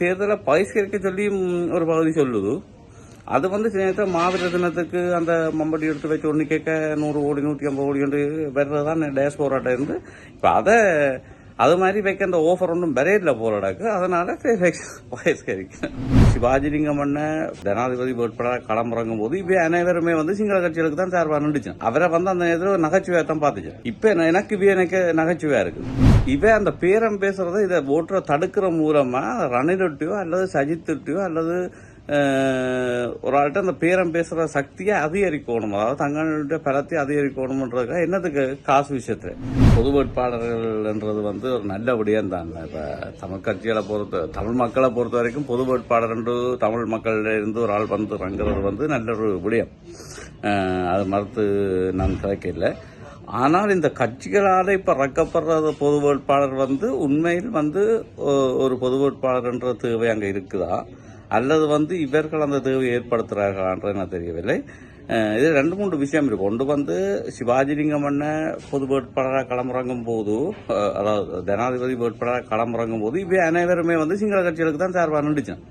தேர்தலை பகிஷ்கரிக்க சொல்லி ஒரு பகுதி சொல்லுது. அது வந்து சில நேரத்தில் மாவீர தினத்துக்கு அந்த மம்பட்டி எடுத்து வச்சு ஒன்று கேட்க நூறு கோடி நூற்றி ஐம்பது கோடி என்று வர்றதுதான் டேஸ் போராட்டம் இருந்து. இப்போ அதை அது மாதிரி வைக்க அந்த ஓஃபர் ஒன்றும் விரையில போராடாக்கு அதனால பகிஷ்கரிக்க சிவாஜிலிங்கம் அண்ண ஜனாதிபதி வேட்பாளர் களமிறங்கும் போது இப்போ அனைவருமே வந்து சிங்கள கட்சிகளுக்கு தான் சார்பாக நின்றுச்சு. அவரை வந்து அந்த நேரத்தில் நகைச்சுவையாக தான் பார்த்துச்சு. இப்போ எனக்கு இவ எனக்கு நகைச்சுவையாக இருக்குது இவன் அந்த பேரம் பேசுகிறத இதை ஓட்டுற தடுக்கிற மூலமா ரணிலொட்டியோ அல்லது சஜித்துட்டியோ அல்லது ஒரு ஆள்கிட்ட அந்த பேரம் பேசுகிற சக்தியை அதிகரிக்கணும். அதாவது தங்களுடைய பலத்தை அதிகரிக்கணும்ன்றதுக்காக என்னத்துக்கு காசு விஷயத்தில்? பொது வேட்பாளர்கள்ன்றது வந்து ஒரு நல்ல விடயம் தான் இப்போ தமிழ் கட்சிகளை பொறுத்த தமிழ் மக்களை பொறுத்த வரைக்கும் பொது வேட்பாளர் என்று தமிழ் மக்கள்ல இருந்து ஒரு ஆள் வந்து ரங்குறது வந்து நல்ல ஒரு விடயம். அது மறுத்து நான் கிடைக்கல ஆனால் இந்த கட்சிகளால் இப்போ ரக்கப்படுற பொது வேட்பாளர் வந்து உண்மையில் வந்து ஒரு பொது வேட்பாளர்ன்ற தேவை அங்கே இருக்குதா? அல்லது வந்து இவர்கள் அந்த தேவை ஏற்படுத்துகிறார்களான்றது நான் தெரியவில்லை. இது ரெண்டு மூன்று விஷயம் இருக்கு. ஒன்று வந்து சிவாஜிலிங்கம் அண்ணன் பொது வேட்பாளராக களமிறங்கும் போது அதாவது ஜனாதிபதி வேட்பாளராக களமிறங்கும் போது இவை அனைவருமே வந்து சிங்கள கட்சிகளுக்கு தான் சார்பாக நின்றுச்சேன்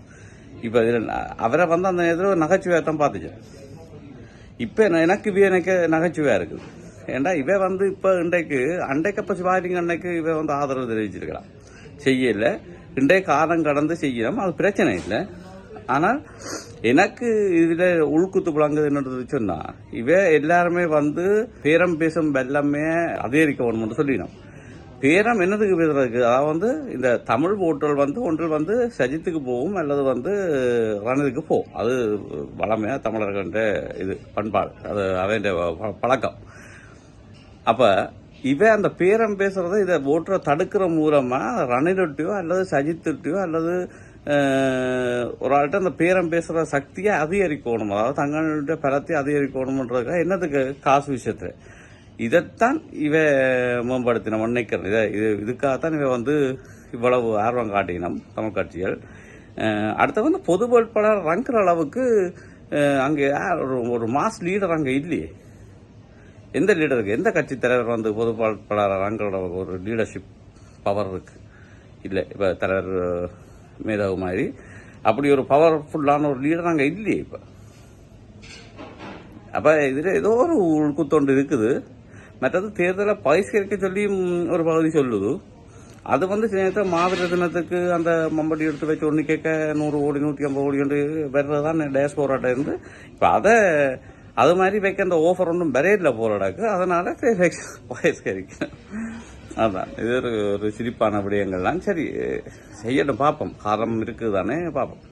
இப்போ இதில் அவரை வந்து அந்த நேரத்தில் நகைச்சுவையாக தான் பார்த்துச்சேன் இப்போ எனக்கு இவ எனக்கு நகைச்சுவையாக இருக்குது. ஏண்டா இவ வந்து இப்போ இன்றைக்கு அண்டைக்கு அப்போ சிவாஜிங்க அன்னைக்கு இவ வந்து ஆதரவு தெரிவிச்சிருக்கலாம் செய்யலை. இன்றைய காலம் கடந்து செய்யணும். அது பிரச்சனை இல்லை. ஆனால் எனக்கு இதில் உள்குத்து புழங்குது என்னன்றது சொன்னா இவ எல்லாருமே வந்து பேரம் பேசும் வெள்ளமே அதிகரிக்க வேணும்னு சொல்லினோம். பேரம் என்னதுக்கு பேசுறதுக்கு? அதாவது வந்து இந்த தமிழ் ஓட்டல் வந்து ஒன்றில் வந்து சஜித்துக்கு போகும் அல்லது வந்து ரணதுக்கு போகும். அது வளமையாக தமிழர்கள்ட்ட இது பண்பாடு. அது அவன் பழக்கம். அப்போ இவன் அந்த பேரம் பேசுறத இதை ஓட்டுற தடுக்கிற மூலமா ரணிலொட்டியோ அல்லது சஜித்துட்டியோ அல்லது ஒரு ஆள்கிட்ட அந்த பேரம் பேசுகிற சக்தியை அதிகரிக்கணும். அதாவது தங்களுடைய பலத்தை அதிகரிக்கணுன்றதுக்காக என்னதுக்கு? காசு விஷயத்தில். இதைத்தான் இவ மேம்படுத்தின நினைக்கிறேன் இதை இது இதுக்காகத்தான் இவ வந்து இவ்வளவு ஆர்வம் காட்டினோம் தமிழ் கட்சிகள். அடுத்து வந்து பொது வேட்பாளர் ரங்குற அளவுக்கு அங்கே ஒரு ஒரு மாஸ் லீடர் அங்கே இல்லையே. எந்த லீடருக்கு எந்த கட்சி தலைவர் வந்து பொது வேட்பாளர் ரங்களோட ஒரு லீடர்ஷிப் பவர் இருக்குது இல்லை இப்போ தலைவர் மேதாவு மாதிரி. அப்படி ஒரு பவர்ஃபுல்லான ஒரு லீடர் நாங்கள் இல்லையே இப்போ. அப்போ இதில் ஏதோ ஒரு உள்குத்தொண்டு இருக்குது. மற்றது தேர்தலை பகிஷ்கரிக்க சொல்லி ஒரு பகுதி சொல்லுது. அது வந்து சில நேரத்தில் மாவீர தினத்துக்கு அந்த மம்பட்டி எடுத்து வச்சு ஒன்று கேட்க நூறு கோடி நூற்றி ஐம்பது கோடி என்று வர்றதுதான் டேஸ் போராட்டம் இருந்து. இப்போ அதை அது மாதிரி வைக்க அந்த ஓஃபர் ஒன்றும் விரையில போராடாக்கு அதனால் பகிஷ்கரிக்க. அதான். இது ஒரு ஒரு சிரிப்பான விடயங்கள்லாம். சரி செய்யணும் பார்ப்போம். காரணம் இருக்குது தானே பார்ப்போம்.